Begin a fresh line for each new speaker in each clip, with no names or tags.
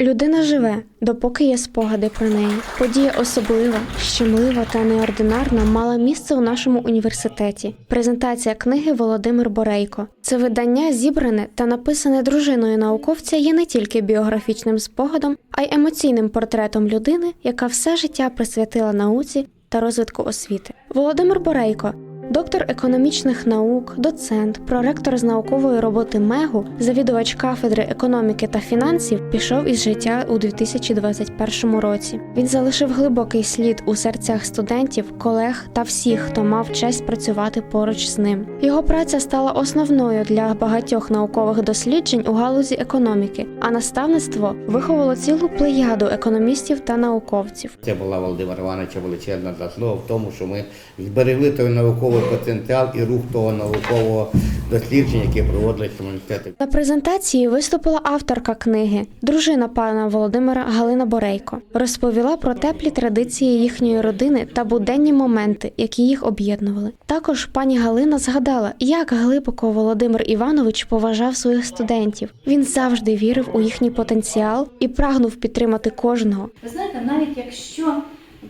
Людина живе, допоки є спогади про неї. Подія особлива, щемлива та неординарна мала місце у нашому університеті. Презентація книги Володимир Борейко. Це видання зібране та написане дружиною науковця є не тільки біографічним спогадом, а й емоційним портретом людини, яка все життя присвятила науці та розвитку освіти. Володимир Борейко Доктор економічних наук, доцент, проректор з наукової роботи МЕГУ, завідувач кафедри економіки та фінансів, пішов із життя у 2021 році. Він залишив глибокий слід у серцях студентів, колег та всіх, хто мав честь працювати поруч з ним. Його праця стала основною для багатьох наукових досліджень у галузі економіки, а наставництво виховало цілу плеяду економістів та науковців.
Це була Володимира Івановича величезна заслуга в тому, що ми зберегли той науковий потенціал і рух того наукового дослідження, яке проводилось в університеті.
На презентації виступила авторка книги, дружина пана Володимира Галина Борейко. Розповіла про теплі традиції їхньої родини та буденні моменти, які їх об'єднували. Також пані Галина згадала, як глибоко Володимир Іванович поважав своїх студентів. Він завжди вірив у їхній потенціал і прагнув підтримати кожного.
Ви знаєте, навіть якщо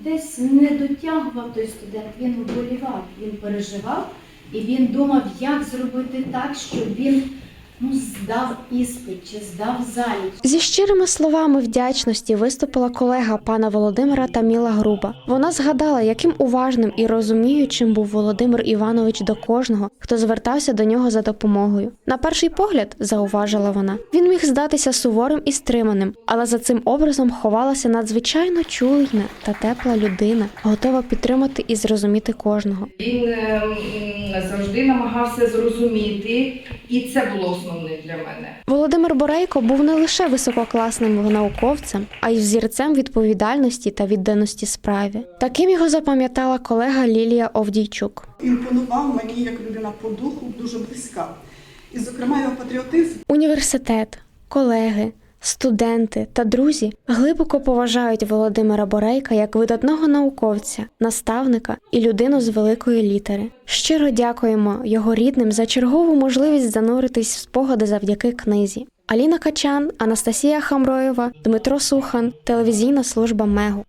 десь не дотягував той студент, він вболівав, він переживав і він думав, як зробити так, щоб він здав іспит чи здав залік.
Зі щирими словами вдячності виступила колега пана Володимира Таміла Груба. Вона згадала, яким уважним і розуміючим був Володимир Іванович до кожного, хто звертався до нього за допомогою. На перший погляд, зауважила вона, він міг здатися суворим і стриманим, але за цим образом ховалася надзвичайно чуйна та тепла людина, готова підтримати і зрозуміти кожного.
Він е, завжди намагався зрозуміти, і це було основним для мене.
Володимир Борейко був не лише висококласним науковцем, а й взірцем відповідальності та відданості справі. Таким його запам'ятала колега Лілія Овдійчук.
імпонував мені як людина по духу дуже близька. І, зокрема, його патріотизм
Університет, колеги, студенти та друзі глибоко поважають Володимира Борейка як видатного науковця, наставника і людину з великої літери. Щиро дякуємо його рідним за чергову можливість зануритись в спогади завдяки книзі. Аліна Качан, Анастасія Хамроєва, Дмитро Сухан, телевізійна служба Мегу.